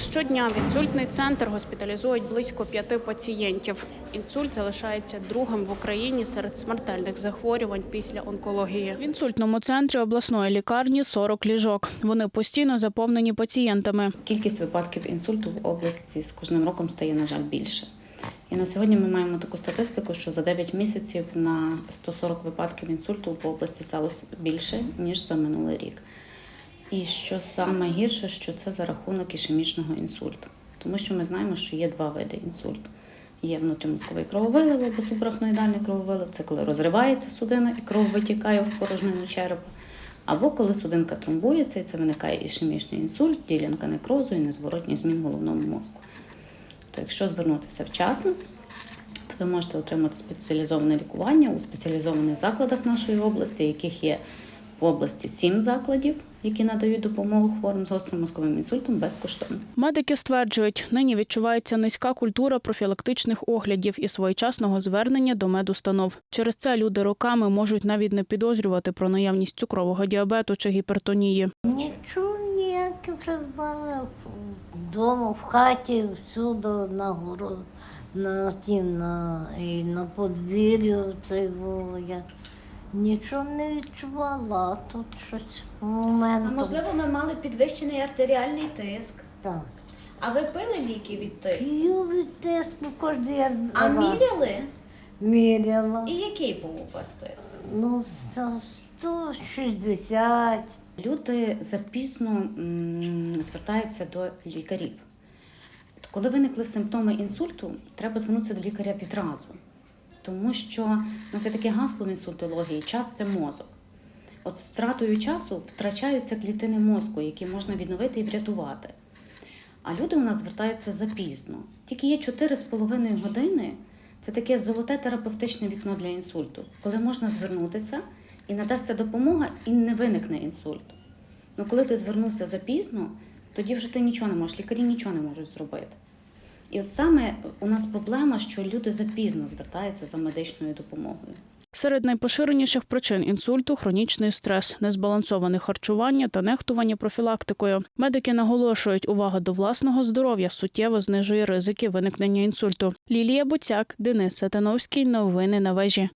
Щодня в інсультний центр госпіталізують близько п'яти пацієнтів. Інсульт залишається другим в Україні серед смертельних захворювань після онкології. В інсультному центрі обласної лікарні 40 ліжок. Вони постійно заповнені пацієнтами. Кількість випадків інсульту в області з кожним роком стає, на жаль, більше. І на сьогодні ми маємо таку статистику, що за 9 місяців на 140 випадків інсульту по області сталося більше, ніж за минулий рік. І що саме гірше, що це за рахунок ішемічного інсульту. Тому що ми знаємо, що є два види інсульту. Є внутрімозковий крововилив або субарахноїдальний крововилив, це коли розривається судина і кров витікає в порожнину черепа. Або коли судинка тромбується, і це виникає ішемічний інсульт, ділянка некрозу і незворотній змін головному мозку. То якщо звернутися вчасно, то ви можете отримати спеціалізоване лікування у спеціалізованих закладах нашої області, яких є в області сім закладів, які надають допомогу хворим з гострим мозковим інсультом безкоштовно. Медики стверджують, нині відчувається низька культура профілактичних оглядів і своєчасного звернення до медустанов. Через це люди роками можуть навіть не підозрювати про наявність цукрового діабету чи гіпертонії. Нічого ніяких придбавив. Вдома, в хаті, всюди, на гору, на тім, на, і на подвір'ю цей було я. Нічого не відчувала, а тут щось А моментом. можливо, ви мали підвищений артеріальний тиск. Так. А ви пили ліки від тиску? П'ю від тиску кожен. А міряли? Міряла. І який був у вас тиск? Ну, це 160. Люди запізно м, звертаються до лікарів. Коли виникли симптоми інсульту, треба звернутися до лікаря відразу. Тому що у нас є таке гасло в інсультології час це мозок. От з втратою часу втрачаються клітини мозку, які можна відновити і врятувати. А люди у нас звертаються запізно. Тільки є 4,5 години це таке золоте терапевтичне вікно для інсульту, коли можна звернутися і надасться допомога, і не виникне інсульт. Ну коли ти звернувся запізно, тоді вже ти нічого не можеш, лікарі нічого не можуть зробити. І от саме у нас проблема, що люди запізно звертаються за медичною допомогою. Серед найпоширеніших причин інсульту хронічний стрес, незбалансоване харчування та нехтування профілактикою. Медики наголошують, увага до власного здоров'я суттєво знижує ризики виникнення інсульту. Лілія Буцяк, Денис Сатановський. Новини на вежі.